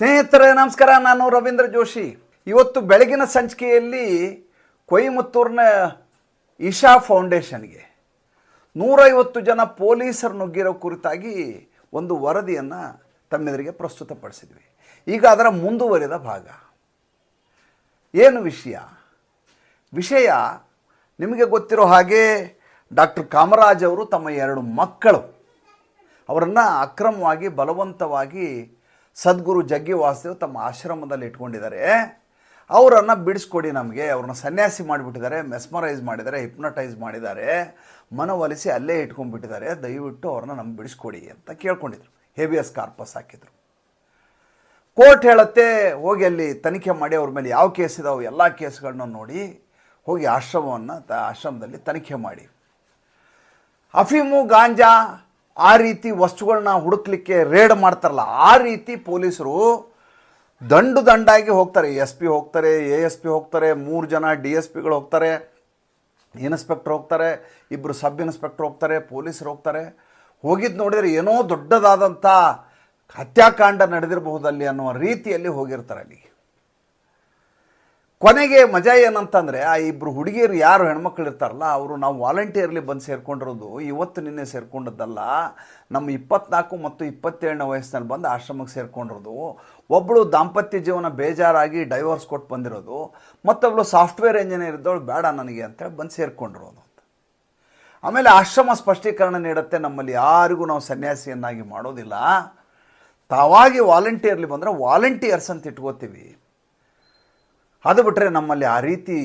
ಸ್ನೇಹಿತರೆ, ನಮಸ್ಕಾರ. ನಾನು ರವೀಂದ್ರ ಜೋಶಿ. ಇವತ್ತು ಬೆಳಗಿನ ಸಂಚಿಕೆಯಲ್ಲಿ ಕೊಯಮತ್ತೂರಿನ ಇಶಾ ಫೌಂಡೇಶನ್ಗೆ ನೂರೈವತ್ತು ಜನ ಪೊಲೀಸರು ನುಗ್ಗಿರೋ ಕುರಿತಾಗಿ ಒಂದು ವರದಿಯನ್ನು ತಮ್ಮೆದುರಿಗೆ ಪ್ರಸ್ತುತಪಡಿಸಿದ್ವಿ. ಈಗ ಅದರ ಮುಂದುವರಿದ ಭಾಗ. ಏನು ವಿಷಯ? ವಿಷಯ ನಿಮಗೆ ಗೊತ್ತಿರೋ ಹಾಗೆ ಡಾಕ್ಟರ್ ಕಾಮರಾಜ್ ಅವರು ತಮ್ಮ ಎರಡು ಮಕ್ಕಳು. ಅವರನ್ನು ಅಕ್ರಮವಾಗಿ, ಬಲವಂತವಾಗಿ ಸದ್ಗುರು ಜಗ್ಗಿ ವಾಸುದೇವ್ ತಮ್ಮ ಆಶ್ರಮದಲ್ಲಿ ಇಟ್ಕೊಂಡಿದ್ದಾರೆ. ಅವರನ್ನು ಬಿಡಿಸ್ಕೊಡಿ ನಮಗೆ. ಅವ್ರನ್ನ ಸನ್ಯಾಸಿ ಮಾಡಿಬಿಟ್ಟಿದ್ದಾರೆ ಮೆಸ್ಮರೈಸ್ ಮಾಡಿದ್ದಾರೆ ಹಿಪ್ನಟೈಸ್ ಮಾಡಿದ್ದಾರೆ. ಮನವೊಲಿಸಿ ಅಲ್ಲೇ ಇಟ್ಕೊಂಡ್ಬಿಟ್ಟಿದ್ದಾರೆ. ದಯವಿಟ್ಟು ಅವ್ರನ್ನ ನಮ್ಗೆ ಬಿಡಿಸ್ಕೊಡಿ ಅಂತ ಕೇಳ್ಕೊಂಡಿದ್ರು. ಹೇಬಿಯಸ್ ಕಾರ್ಪಸ್ ಹಾಕಿದ್ರು. ಕೋರ್ಟ್ ಹೇಳುತ್ತೆ, ಹೋಗಿ ಅಲ್ಲಿ ತನಿಖೆ ಮಾಡಿ ಅವ್ರ ಮೇಲೆ ಯಾವ ಕೇಸ್ ಇದಾವೆ, ಎಲ್ಲ ಕೇಸ್ಗಳನ್ನ ನೋಡಿ ಹೋಗಿ ಆಶ್ರಮವನ್ನು, ಆಶ್ರಮದಲ್ಲಿ ತನಿಖೆ ಮಾಡಿ. ಅಫೀಮು ಗಾಂಜಾ ಆ ರೀತಿ ವಸ್ತುಗಳನ್ನ ಹುಡುಕ್ಲಿಕ್ಕೆ ರೇಡ್ ಮಾಡ್ತಾರಲ್ಲ, ಆ ರೀತಿ ಪೊಲೀಸರು ದಂಡು ದಂಡಾಗಿ ಹೋಗ್ತಾರೆ. ಎಸ್ ಪಿ ಹೋಗ್ತಾರೆ ಎ ಎಸ್ ಪಿ ಹೋಗ್ತಾರೆ, ಮೂರು ಜನ ಡಿ ಎಸ್ ಪಿಗಳು ಹೋಗ್ತಾರೆ, ಇನ್ಸ್ಪೆಕ್ಟರ್ ಹೋಗ್ತಾರೆ ಇಬ್ಬರು ಸಬ್ ಇನ್ಸ್ಪೆಕ್ಟರ್ ಹೋಗ್ತಾರೆ, ಪೊಲೀಸರು ಹೋಗ್ತಾರೆ. ಹೋಗಿದ್ದು ನೋಡಿದರೆ ಏನೋ ದೊಡ್ಡದಾದಂಥ ಹತ್ಯಾಕಾಂಡ ನಡೆದಿರಬಹುದಲ್ಲಿ ಅನ್ನುವ ರೀತಿಯಲ್ಲಿ ಹೋಗಿರ್ತಾರೆ ಅಲ್ಲಿ. ಕೊನೆಗೆ ಮಜಾ ಏನಂತಂದರೆ, ಆ ಇಬ್ಬರು ಹುಡುಗಿಯರು ಯಾರು ಹೆಣ್ಮಕ್ಳು ಇರ್ತಾರಲ್ಲ, ಅವರು ನಾವು ವಾಲಂಟಿಯರ್ಲಿ ಬಂದು ಸೇರ್ಕೊಂಡಿರೋದು, ಇವತ್ತು ನಿನ್ನೆ ಸೇರ್ಕೊಂಡದ್ದಲ್ಲ, ನಮ್ಮ ಇಪ್ಪತ್ನಾಲ್ಕು ಮತ್ತು ಇಪ್ಪತ್ತೇಳನೇ ವಯಸ್ಸಿನಲ್ಲಿ ಬಂದು ಆಶ್ರಮಕ್ಕೆ ಸೇರ್ಕೊಂಡಿರೋದು ಒಬ್ಬಳು ದಾಂಪತ್ಯ ಜೀವನ ಬೇಜಾರಾಗಿ ಡೈವರ್ಸ್ ಕೊಟ್ಟು ಬಂದಿರೋದು ಮತ್ತೊಬ್ಬಳು ಸಾಫ್ಟ್ವೇರ್ ಇಂಜಿನಿಯರ್ ಇದ್ದವಳು ಬೇಡ ನನಗೆ ಅಂತೇಳಿ ಬಂದು ಸೇರ್ಕೊಂಡಿರೋದು ಅಂತ. ಆಮೇಲೆ ಆಶ್ರಮ ಸ್ಪಷ್ಟೀಕರಣ ನೀಡುತ್ತೆ, ನಮ್ಮಲ್ಲಿ ಯಾರಿಗೂ ನಾವು ಸನ್ಯಾಸಿಯನ್ನಾಗಿ ಮಾಡೋದಿಲ್ಲ. ತಾವಾಗಿ ವಾಲಂಟಿಯರ್ಲಿ ಬಂದರೆ ವಾಲಂಟಿಯರ್ಸ್ ಅಂತ ಇಟ್ಕೋತೀವಿ. ಅದು ಬಿಟ್ಟರೆ ನಮ್ಮಲ್ಲಿ ಆ ರೀತಿ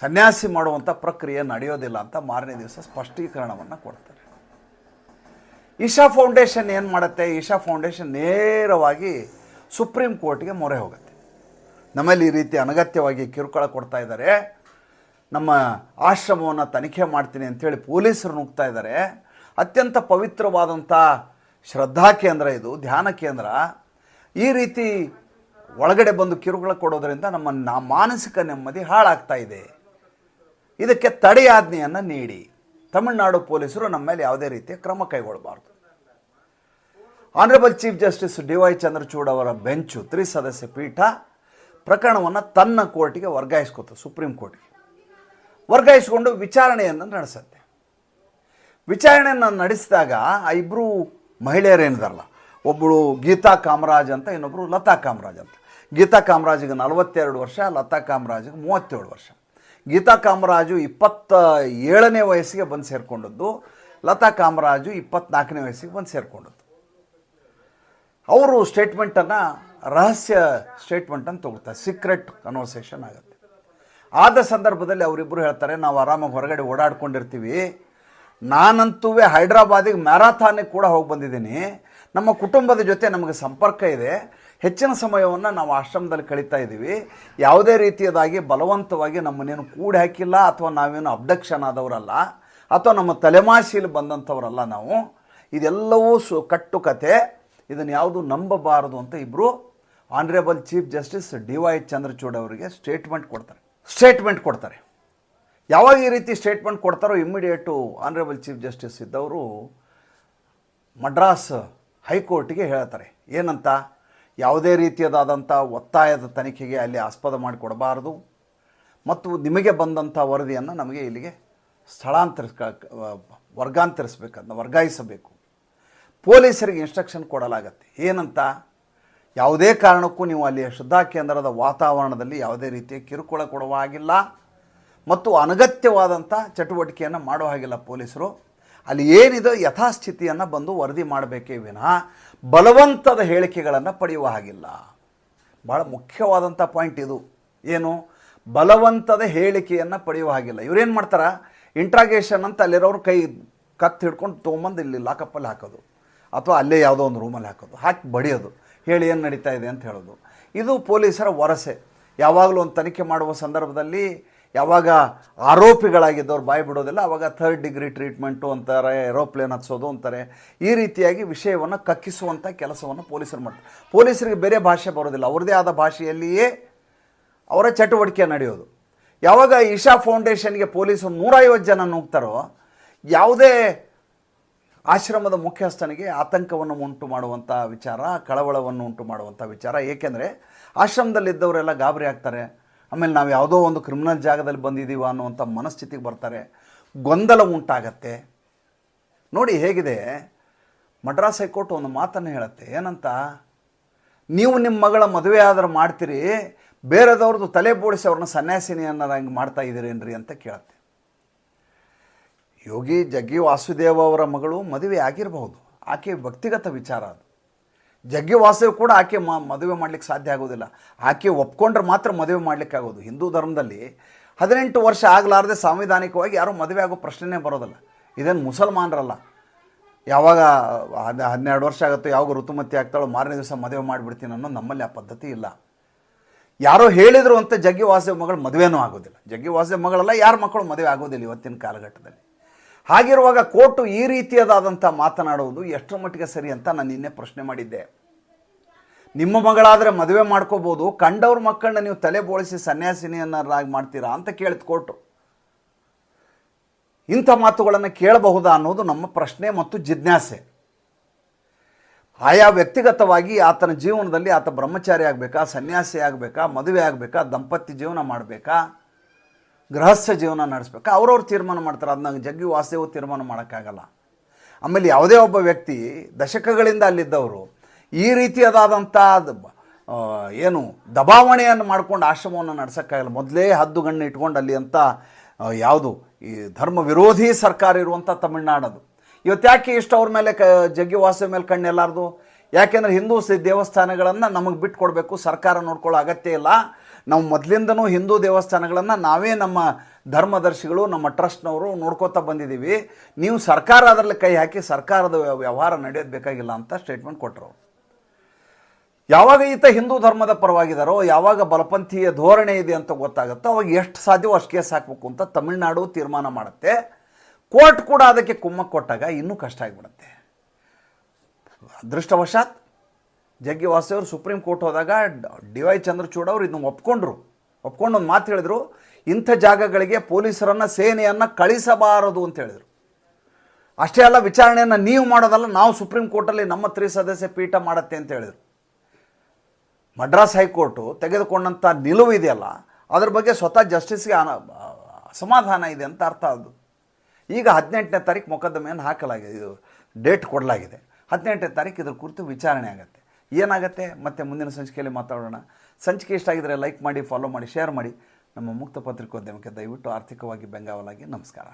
ಸನ್ಯಾಸಿ ಮಾಡುವಂಥ ಪ್ರಕ್ರಿಯೆ ನಡೆಯೋದಿಲ್ಲ ಅಂತ ಮಾರನೇ ದಿವಸ ಸ್ಪಷ್ಟೀಕರಣವನ್ನು ಕೊಡ್ತಾರೆ. ಈಶಾ ಫೌಂಡೇಶನ್ ಏನು ಮಾಡುತ್ತೆ? ಈಶಾ ಫೌಂಡೇಶನ್ ನೇರವಾಗಿ ಸುಪ್ರೀಂ ಕೋರ್ಟ್ಗೆ ಮೊರೆ ಹೋಗುತ್ತೆ. ನಮ್ಮಲ್ಲಿ ಈ ರೀತಿ ಅನಗತ್ಯವಾಗಿ ಕಿರುಕುಳ ಕೊಡ್ತಾ ಇದ್ದಾರೆ. ನಮ್ಮ ಆಶ್ರಮವನ್ನು ತನಿಖೆ ಮಾಡ್ತೀನಿ ಅಂಥೇಳಿ ಪೊಲೀಸರು ನುಗ್ತಾ ಇದ್ದಾರೆ. ಅತ್ಯಂತ ಪವಿತ್ರವಾದಂಥ ಶ್ರದ್ಧಾ ಕೇಂದ್ರ ಇದು, ಧ್ಯಾನ ಕೇಂದ್ರ. ಈ ರೀತಿ ಒಳಗಡೆ ಬಂದು ಕಿರುಕುಳ ಕೊಡೋದರಿಂದ ನಮ್ಮ ನಾ, ಮಾನಸಿಕ ನೆಮ್ಮದಿ ಹಾಳಾಗ್ತಾ ಇದೆ. ಇದಕ್ಕೆ ತಡೆಯಾಜ್ಞೆಯನ್ನು ನೀಡಿ. ತಮಿಳುನಾಡು ಪೊಲೀಸರು ನಮ್ಮ ಮೇಲೆ ಯಾವುದೇ ರೀತಿಯ ಕ್ರಮ ಕೈಗೊಳ್ಳಬಾರ್ದು. Honourable chief justice D Y Chandrachud ಅವರ ಬೆಂಚು ತ್ರಿಸದಸ್ಯ ಪೀಠ ಪ್ರಕರಣವನ್ನು ತನ್ನ ಕೋರ್ಟಿಗೆ ವರ್ಗಾಯಿಸ್ಕೊತ, ಸುಪ್ರೀಂ ಕೋರ್ಟ್ಗೆ. ವರ್ಗಾಯಿಸಿಕೊಂಡು ವಿಚಾರಣೆಯನ್ನು ನಡೆಸುತ್ತೆ. ವಿಚಾರಣೆಯನ್ನು ನಡೆಸಿದಾಗ ಆ ಇಬ್ಬರು ಮಹಿಳೆಯರೇನಿದಾರಲ್ಲ ಒಬ್ಬಳು ಗೀತಾ ಕಾಮರಾಜ್ ಅಂತ ಇನ್ನೊಬ್ಬರು ಲತಾ ಕಾಮರಾಜ್ ಅಂತ. ಗೀತಾ ಕಾಮರಾಜಿಗೆ ನಲವತ್ತೆರಡು ವರ್ಷ, ಲತಾ ಕಾಮರಾಜಿಗೆ ಮೂವತ್ತೇಳು ವರ್ಷ. ಗೀತಾ ಕಾಮರಾಜು ಇಪ್ಪತ್ತ ಏಳನೇ ವಯಸ್ಸಿಗೆ ಬಂದು ಸೇರಿಕೊಂಡದ್ದು, ಲತಾ ಕಾಮರಾಜು ಇಪ್ಪತ್ನಾಲ್ಕನೇ ವಯಸ್ಸಿಗೆ ಬಂದು ಸೇರಿಕೊಂಡದ್ದು. ಅವರು ಸ್ಟೇಟ್ಮೆಂಟನ್ನು, ರಹಸ್ಯ ಸ್ಟೇಟ್ಮೆಂಟನ್ನು ತಗೊಳ್ತಾರೆ ಸೀಕ್ರೆಟ್ ಕನ್ವರ್ಸೇಷನ್ ಆಗುತ್ತೆ. ಆದ ಸಂದರ್ಭದಲ್ಲಿ ಅವರಿಬ್ಬರು ಹೇಳ್ತಾರೆ, ನಾವು ಆರಾಮಾಗಿ ಹೊರಗಡೆ ಓಡಾಡ್ಕೊಂಡಿರ್ತೀವಿ ನಾನಂತೂ ಹೈದ್ರಾಬಾದಿಗೆ ಮ್ಯಾರಾಥಾನಿಗೆ ಕೂಡ ಹೋಗಿ ಬಂದಿದ್ದೀನಿ. ನಮ್ಮ ಕುಟುಂಬದ ಜೊತೆ ನಮಗೆ ಸಂಪರ್ಕ ಇದೆ. ಹೆಚ್ಚಿನ ಸಮಯವನ್ನು ನಾವು ಆಶ್ರಮದಲ್ಲಿ ಕಳೀತಾ ಇದ್ದೀವಿ. ಯಾವುದೇ ರೀತಿಯದಾಗಿ ಬಲವಂತವಾಗಿ ನಮ್ಮನ್ನೇನು ಕೂಡಿ ಹಾಕಿಲ್ಲ ಅಥವಾ ನಾವೇನು ಅಬ್ಡಕ್ಷನ್ ಆದವರಲ್ಲ ಅಥವಾ ನಮ್ಮ ತಲೆಮಾಸಿಯಲ್ಲಿ ಬಂದಂಥವರಲ್ಲ ನಾವು. ಇದೆಲ್ಲವೂ ಸು ಕಟ್ಟು ಕತೆ ಇದನ್ನು ಯಾವುದು ನಂಬಬಾರದು ಅಂತ ಇಬ್ಬರು honourable chief justice D Y Chandrachud ಅವರಿಗೆ ಸ್ಟೇಟ್ಮೆಂಟ್ ಕೊಡ್ತಾರೆ. ಸ್ಟೇಟ್ಮೆಂಟ್ ಕೊಡ್ತಾರೆ. ಯಾವಾಗ ಈ ರೀತಿ ಸ್ಟೇಟ್ಮೆಂಟ್ ಕೊಡ್ತಾರೋ ಇಮ್ಮಿಡಿಯೇಟು ಆನರೇಬಲ್ ಚೀಫ್ ಜಸ್ಟಿಸ್ ಇದ್ದವರು ಮಡ್ರಾಸ್ ಹೈಕೋರ್ಟಿಗೆ ಹೇಳ್ತಾರೆ. ಏನಂತ? ಯಾವುದೇ ರೀತಿಯದಾದಂಥ ಒತ್ತಾಯದ ತನಿಖೆಗೆ ಅಲ್ಲಿ ಆಸ್ಪದ ಮಾಡಿಕೊಡಬಾರದು ಮತ್ತು ನಿಮಗೆ ಬಂದಂಥ ವರದಿಯನ್ನು ನಮಗೆ ಇಲ್ಲಿಗೆ ಸ್ಥಳಾಂತರಿಸ್ಕ, ವರ್ಗಾಂತರಿಸಬೇಕಂತ, ವರ್ಗಾಯಿಸಬೇಕು. ಪೊಲೀಸರಿಗೆ ಇನ್ಸ್ಟ್ರಕ್ಷನ್ ಕೊಡಲಾಗತ್ತೆ. ಏನಂತ? ಯಾವುದೇ ಕಾರಣಕ್ಕೂ ನೀವು ಅಲ್ಲಿ ಶ್ರದ್ಧಾ ಕೇಂದ್ರದ ವಾತಾವರಣದಲ್ಲಿ ಯಾವುದೇ ರೀತಿಯ ಕಿರುಕುಳ ಕೊಡುವ ಹಾಗಿಲ್ಲ ಮತ್ತು ಅನಗತ್ಯವಾದಂಥ ಚಟುವಟಿಕೆಯನ್ನು ಮಾಡೋ ಹಾಗಿಲ್ಲ ಪೊಲೀಸರು. ಅಲ್ಲಿ ಏನಿದೆ ಯಥಾಸ್ಥಿತಿಯನ್ನು ಬಂದು ವರದಿ ಮಾಡಬೇಕೇ ವಿನಃ ಬಲವಂತದ ಹೇಳಿಕೆಗಳನ್ನು ಪಡೆಯುವ ಹಾಗಿಲ್ಲ. ಭಾಳ ಮುಖ್ಯವಾದಂಥ ಪಾಯಿಂಟ್ ಇದು. ಏನು? ಬಲವಂತದ ಹೇಳಿಕೆಯನ್ನು ಪಡೆಯುವ ಹಾಗಿಲ್ಲ. ಇವ್ರೇನು ಮಾಡ್ತಾರೆ? ಇಂಟ್ರಾಗೇಷನ್ ಅಂತ ಅಲ್ಲಿರೋರು ಕೈ ಕತ್ತು ಹಿಡ್ಕೊಂಡು ತೊಗೊಂಬಂದು ಇಲ್ಲಿ ಲಾಕಪ್ಪಲ್ಲಿ ಹಾಕೋದು. ಅಥವಾ ಅಲ್ಲೇ ಯಾವುದೋ ಒಂದು ರೂಮಲ್ಲಿ ಹಾಕೋದು. ಹಾಕಿ ಬಡಿಯೋದು. ಹೇಳಿ ಏನು ನಡೀತಾ ಇದೆ ಅಂತ ಹೇಳೋದು. ಇದು ಪೊಲೀಸರ ವರಸೆ. ಯಾವಾಗಲೂ ಒಂದು ತನಿಖೆ ಮಾಡುವ ಸಂದರ್ಭದಲ್ಲಿ ಯಾವಾಗ ಆರೋಪಿಗಳಾಗಿದ್ದವ್ರು ಬಾಯಿ ಬಿಡೋದಿಲ್ಲ, ಅವಾಗ ಥರ್ಡ್ ಡಿಗ್ರಿ ಟ್ರೀಟ್ಮೆಂಟು ಅಂತಾರೆ ಏರೋಪ್ಲೇನ್ ಹತ್ಸೋದು ಅಂತಾರೆ. ಈ ರೀತಿಯಾಗಿ ವಿಷಯವನ್ನು ಕಕ್ಕಿಸುವಂಥ ಕೆಲಸವನ್ನು ಪೊಲೀಸರು ಮಾಡ್ತಾರೆ. ಪೊಲೀಸರಿಗೆ ಬೇರೆ ಭಾಷೆ ಬರೋದಿಲ್ಲ, ಅವ್ರದ್ದೇ ಆದ ಭಾಷೆಯಲ್ಲಿಯೇ ಅವರ ಚಟುವಟಿಕೆ ನಡೆಯೋದು. ಯಾವಾಗ ಇಶಾ ಫೌಂಡೇಶನ್ಗೆ ಪೊಲೀಸರು ನೂರೈವತ್ತು ಜನ ನುಗ್ತಾರೋ ಯಾವುದೇ ಆಶ್ರಮದ ಮುಖ್ಯಸ್ಥನಿಗೆ ಆತಂಕವನ್ನು ಉಂಟು ಮಾಡುವಂಥ ವಿಚಾರ, ಕಳವಳವನ್ನು ಉಂಟು ಮಾಡುವಂಥ ವಿಚಾರ. ಏಕೆಂದರೆ ಆಶ್ರಮದಲ್ಲಿದ್ದವರೆಲ್ಲ ಗಾಬರಿ ಆಗ್ತಾರೆ. ಆಮೇಲೆ ನಾವು ಯಾವುದೋ ಒಂದು ಕ್ರಿಮಿನಲ್ ಜಾಗದಲ್ಲಿ ಬಂದಿದ್ದೀವ ಅನ್ನುವಂಥ ಮನಸ್ಥಿತಿಗೆ ಬರ್ತಾರೆ. ಗೊಂದಲ ಉಂಟಾಗತ್ತೆ. ನೋಡಿ ಹೇಗಿದೆ ಮಡ್ರಾಸ್ ಹೈಕೋರ್ಟ್ ಒಂದು ಮಾತನ್ನು ಹೇಳುತ್ತೆ. ಏನಂತ, ನೀವು ನಿಮ್ಮ ಮಗಳ ಮದುವೆ ಆದ್ರೆ ಮಾಡ್ತೀರಿ ಬೇರೆದವ್ರದ್ದು ತಲೆ ಬೋಡಿಸಿ ಅವ್ರನ್ನ ಸನ್ಯಾಸಿನಿ ಅನ್ನೋದಂಗೆ ಮಾಡ್ತಾ ಇದ್ದೀರೇನ್ರಿ ಅಂತ ಕೇಳುತ್ತೆ. ಯೋಗಿ, ಜಗ್ಗಿ ವಾಸುದೇವ ಅವರ ಮಗಳು ಮದುವೆ ಆಗಿರಬಹುದು. ಆಕೆ ವ್ಯಕ್ತಿಗತ ವಿಚಾರ ಅದು. ಜಗ್ಗಿ ವಾಸವಿ ಕೂಡ ಆಕೆ ಮ, ಮದುವೆ ಮಾಡಲಿಕ್ಕೆ ಸಾಧ್ಯ ಆಗೋದಿಲ್ಲ ಆಕೆ ಒಪ್ಕೊಂಡ್ರೆ ಮಾತ್ರ ಮದುವೆ ಮಾಡಲಿಕ್ಕೆ ಆಗೋದು. ಹಿಂದೂ ಧರ್ಮದಲ್ಲಿ ಹದಿನೆಂಟು ವರ್ಷ ಆಗಲಾರದೆ ಸಾಂವಿಧಾನಿಕವಾಗಿ ಯಾರೂ ಮದುವೆ ಆಗೋ ಪ್ರಶ್ನೆನೇ ಬರೋದಿಲ್ಲ. ಇದೇನು ಮುಸಲ್ಮಾನರಲ್ಲ. ಯಾವಾಗ ಹನ್ನೆರಡು ವರ್ಷ ಆಗುತ್ತೋ ಯಾವಾಗ ಋತುಮತಿ ಆಗ್ತಾಳೋ ಮಾರನೇ ದಿವಸ ಮದುವೆ ಮಾಡಿಬಿಡ್ತೀನಿ ಅನ್ನೋ ನಮ್ಮಲ್ಲಿ ಆ ಪದ್ಧತಿ ಇಲ್ಲ. ಯಾರೋ ಹೇಳಿದ್ರು ಅಂತ ಜಗ್ಗಿ ವಾಸುದೇವ್ ಮಗಳು ಮದುವೆನೂ ಆಗೋದಿಲ್ಲ. ಜಗ್ಗಿ ಮಗಳಲ್ಲ, ಯಾರ ಮಕ್ಕಳು ಮದುವೆ ಆಗೋದಿಲ್ಲ ಇವತ್ತಿನ ಕಾಲಘಟ್ಟದಲ್ಲಿ. ಹಾಗಿರುವಾಗ ಕೋರ್ಟು ಈ ರೀತಿಯದಾದಂಥ ಮಾತನಾಡುವುದು ಎಷ್ಟರ ಮಟ್ಟಿಗೆ ಸರಿ ಅಂತ ನಾನು ನಿನ್ನೆ ಪ್ರಶ್ನೆ ಮಾಡಿದ್ದೆ. ನಿಮ್ಮ ಮಗಳಾದರೆ ಮದುವೆ ಮಾಡ್ಕೋಬೋದು, ಕಂಡವ್ರ ಮಕ್ಕಳನ್ನ ನೀವು ತಲೆ ಬೋಳಿಸಿ ಸನ್ಯಾಸಿನಿಯನ್ನಾಗಿ ಮಾಡ್ತೀರಾ ಅಂತ ಕೇಳಿದ ಕೋರ್ಟು. ಇಂಥ ಮಾತುಗಳನ್ನು ಕೇಳಬಹುದಾ ಅನ್ನೋದು ನಮ್ಮ ಪ್ರಶ್ನೆ ಮತ್ತು ಜಿಜ್ಞಾಸೆ. ಆಯಾ ವ್ಯಕ್ತಿಗತವಾಗಿ ಆತನ ಜೀವನದಲ್ಲಿ ಆತ ಬ್ರಹ್ಮಚಾರಿ ಆಗಬೇಕಾ, ಸನ್ಯಾಸಿ ಆಗಬೇಕಾ, ಮದುವೆ ಆಗಬೇಕಾ, ದಂಪತಿ ಜೀವನ ಮಾಡಬೇಕಾ? ಗೃಹಸ್ಥ ಜೀವನ ನಡೆಸ್ಬೇಕು. ಅವ್ರವ್ರು ತೀರ್ಮಾನ ಮಾಡ್ತಾರೆ. ಅದನ್ನ ಜಗ್ಗಿ ವಾಸುದೇವ್ ತೀರ್ಮಾನ ಮಾಡೋಕ್ಕಾಗಲ್ಲ. ಆಮೇಲೆ ಯಾವುದೇ ಒಬ್ಬ ವ್ಯಕ್ತಿ ದಶಕಗಳಿಂದ ಅಲ್ಲಿದ್ದವರು ಈ ರೀತಿಯಾದಂಥ ಏನು ದಬಾವಣೆಯನ್ನು ಮಾಡ್ಕೊಂಡು ಆಶ್ರಮವನ್ನು ನಡೆಸೋಕ್ಕಾಗಲ್ಲ. ಮೊದಲೇ ಹದ್ದು ಗಣ್ಣು ಇಟ್ಕೊಂಡು ಅಲ್ಲಿ ಅಂತ ಯಾವುದು ಈ ಧರ್ಮ ವಿರೋಧಿ ಸರ್ಕಾರ ಇರುವಂಥ ತಮಿಳ್ನಾಡದು. ಇವತ್ತು ಯಾಕೆ ಇಷ್ಟು ಅವ್ರ ಮೇಲೆ ಕ, ಜಗ್ಗಿ ವಾಸುದೇವ್ ಮೇಲೆ ಕಣ್ಣೆಲ್ಲಾರ್ದು? ಯಾಕೆಂದರೆ ಹಿಂದೂ ದೇವಸ್ಥಾನಗಳನ್ನು ನಮಗೆ ಬಿಟ್ಕೊಡ್ಬೇಕು, ಸರ್ಕಾರ ನೋಡ್ಕೊಳ್ಳೋ ಅಗತ್ಯ ಇಲ್ಲ. ನಾವು ಮೊದಲಿಂದನೂ ಹಿಂದೂ ದೇವಸ್ಥಾನಗಳನ್ನು ನಾವೇ ನಮ್ಮ ಧರ್ಮದರ್ಶಿಗಳು, ನಮ್ಮ ಟ್ರಸ್ಟ್ನವರು ನೋಡ್ಕೋತಾ ಬಂದಿದ್ದೀವಿ ನೀವು ಸರ್ಕಾರ ಅದರಲ್ಲಿ ಕೈ ಹಾಕಿ ಸರ್ಕಾರದ ವ್ಯ- ವ್ಯವಹಾರ ನಡೆಯೋದು ಬೇಕಾಗಿಲ್ಲ ಅಂತ ಸ್ಟೇಟ್ಮೆಂಟ್ ಕೊಟ್ಟರು ಯಾವಾಗ ಈತ ಹಿಂದೂ ಧರ್ಮದ ಪರವಾಗಿದ್ದಾರೋ ಯಾವಾಗ ಬಲಪಂಥೀಯ ಧೋರಣೆ ಇದೆ ಅಂತ ಗೊತ್ತಾಗುತ್ತೋ, ಅವಾಗ ಎಷ್ಟು ಸಾಧ್ಯವೋ ಅಷ್ಟು ಕೇಸ್ ಹಾಕಬೇಕು ಅಂತ ತಮಿಳುನಾಡು ತೀರ್ಮಾನ ಮಾಡುತ್ತೆ. ಕೋರ್ಟ್ ಕೂಡ ಅದಕ್ಕೆ ಕುಮ್ಮಕ್ಕೆ ಕೊಟ್ಟಾಗ ಇನ್ನೂ ಕಷ್ಟ ಆಗಿಬಿಡುತ್ತೆ. ಅದೃಷ್ಟವಶಾತ್ ಜಗ್ಗಿ ವಾಸುದೇವರು ಸುಪ್ರೀಂ ಕೋರ್ಟ್ ಹೋದಾಗ ಡಿ ವೈ ಚಂದ್ರಚೂಡ್ ಅವರು ಇದನ್ನ ಒಪ್ಕೊಂಡ್ರು. ಒಪ್ಕೊಂಡು ಒಂದು ಮಾತು ಹೇಳಿದರು, ಇಂಥ ಜಾಗಗಳಿಗೆ ಪೊಲೀಸರನ್ನು, ಸೇನೆಯನ್ನು ಕಳಿಸಬಾರದು ಅಂತ ಹೇಳಿದರು. ಅಷ್ಟೇ ಅಲ್ಲ, ವಿಚಾರಣೆಯನ್ನು ನೀವು ಮಾಡೋದಲ್ಲ, ನಾವು ಸುಪ್ರೀಂ ಕೋರ್ಟಲ್ಲಿ ನಮ್ಮ ತ್ರಿಸದಸ್ಯ ಪೀಠ ಮಾಡುತ್ತೆ ಅಂತ ಹೇಳಿದರು. ಮಡ್ರಾಸ್ ಹೈಕೋರ್ಟು ತೆಗೆದುಕೊಂಡಂಥ ನಿಲುವು ಇದೆಯಲ್ಲ, ಅದ್ರ ಬಗ್ಗೆ ಸ್ವತಃ ಜಸ್ಟಿಸ್ಗೆ ಅನ ಅಸಮಾಧಾನ ಇದೆ ಅಂತ ಅರ್ಥ ಅದು. ಈಗ ಹದಿನೆಂಟನೇ ತಾರೀಕು ಮೊಕದ್ದಮೆಯನ್ನು ಹಾಕಲಾಗಿದೆ, ಇದು ಡೇಟ್ ಕೊಡಲಾಗಿದೆ. ಹದಿನೆಂಟನೇ ತಾರೀಕು ಇದ್ರ ಕುರಿತು ವಿಚಾರಣೆ ಆಗುತ್ತೆ. ಏನಾಗುತ್ತೆ? ಮತ್ತೆ ಮುಂದಿನ ಸಂಚಿಕೆಯಲ್ಲಿ ಮಾತಾಡೋಣ. ಸಂಚಿಕೆ ಇಷ್ಟ ಆಗಿದ್ರೆ ಲೈಕ್ ಮಾಡಿ ಫಾಲೋ ಮಾಡಿ ಶೇರ್ ಮಾಡಿ. ನಮ್ಮ ಮುಕ್ತ ಪತ್ರಿಕೋದ್ಯಮಕ್ಕೆ ದಯವಿಟ್ಟು ಆರ್ಥಿಕವಾಗಿ ಬೆಂಗಾವಲಾಗಿ ನಮಸ್ಕಾರ.